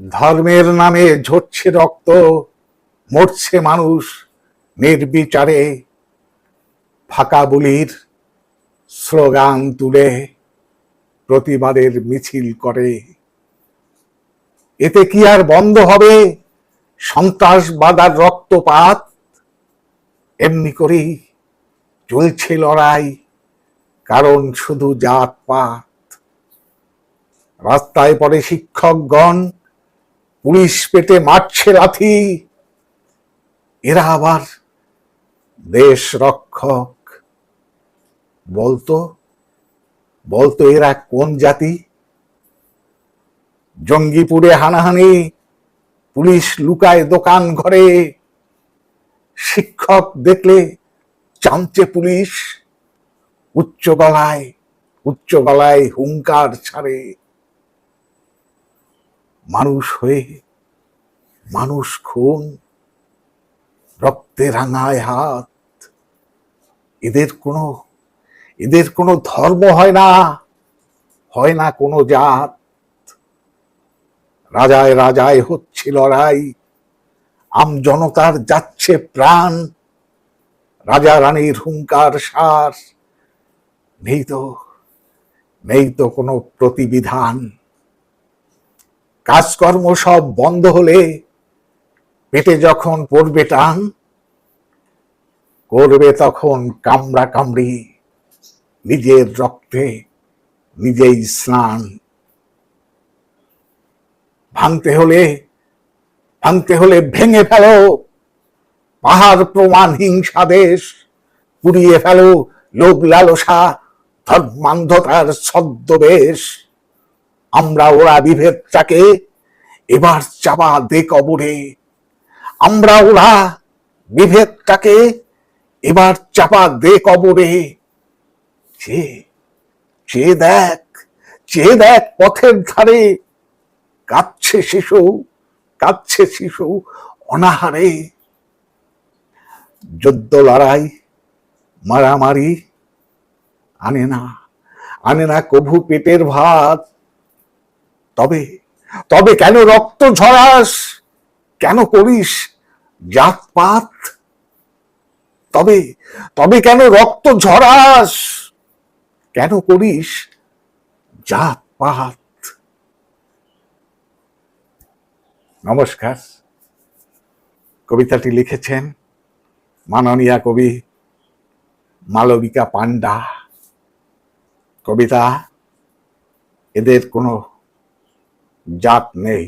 ধর্মের নামে ঝরছে রক্ত, মরছে মানুষ নির্বিচারে। ফাঁকা বুলির স্লোগান তুলে প্রতিবাদের মিছিল করে। এতে কি আর বন্ধ হবে? সন্ত্রাসবাদ আর রক্তপাত? এমনি করেই চলছে লড়াই, কারণ শুধু জাতপাত। রাস্তায় পড়ে শিক্ষকগণ পুলিশ পেটে মারছে লাথি। এরা আবার দেশ রক্ষক। বলতো বলতো এরা কোন জাতি? জঙ্গিপুরে হানাহানি, পুলিশ লুকায় দোকান ঘরে। শিক্ষক দেখলে চামচে পুলিশ, উচ্চ গলায় উচ্চ গলায় হুঙ্কার ছাড়ে। মানুষ হয়ে মানুষ খুন, রক্তে রাঙায় হাত। এদের কোনো এদের কোনো ধর্ম হয় না হয় না কোনো জাত। রাজায় রাজায় হচ্ছে লড়াই, আম জনতার যাচ্ছে প্রাণ, রাজা রানীর হুঙ্কার সার। নেই তো নেই তো কোনো প্রতিবিধান। কাজকর্ম সব বন্ধ হলে পেটে যখন পড়বে টান, করবে তখন কামড়া কামড়ি, নিজের রক্তে নিজেই স্নান। ভাঙতে হলে ভাঙতে হলে ভেঙে ফেলো, পাহাড় প্রমাণ হিংসা দেশ, পুড়িয়ে ফেলো লোভ লালসা ধর্মান্ধতার ছদ্মবেশ। আমরা ওরা বিভেদটাকে এবার চাপা দে কবরে। আমরা ওরা বিভেদটাকে এবার চাপা দে কবরে। চে চে দেখ চে দেখ পথের ধারে কাঁদছে শিশু কাঁদছে শিশু অনাহারে। যুদ্ধ লড়াই, মারামারি, আনে না আনে না কভু পেটের ভাত তবে তবে কেন রক্ত ঝরাস? কেন করিস জাতপাত? তবে তবে কেন রক্ত ঝরাস? কেন করিস জাতপাত? নমস্কার। কবিতাটি লিখেছেন মাননীয়া কবি মালবিকা পান্ডা কবিতা, এদের কোনো জাত নেই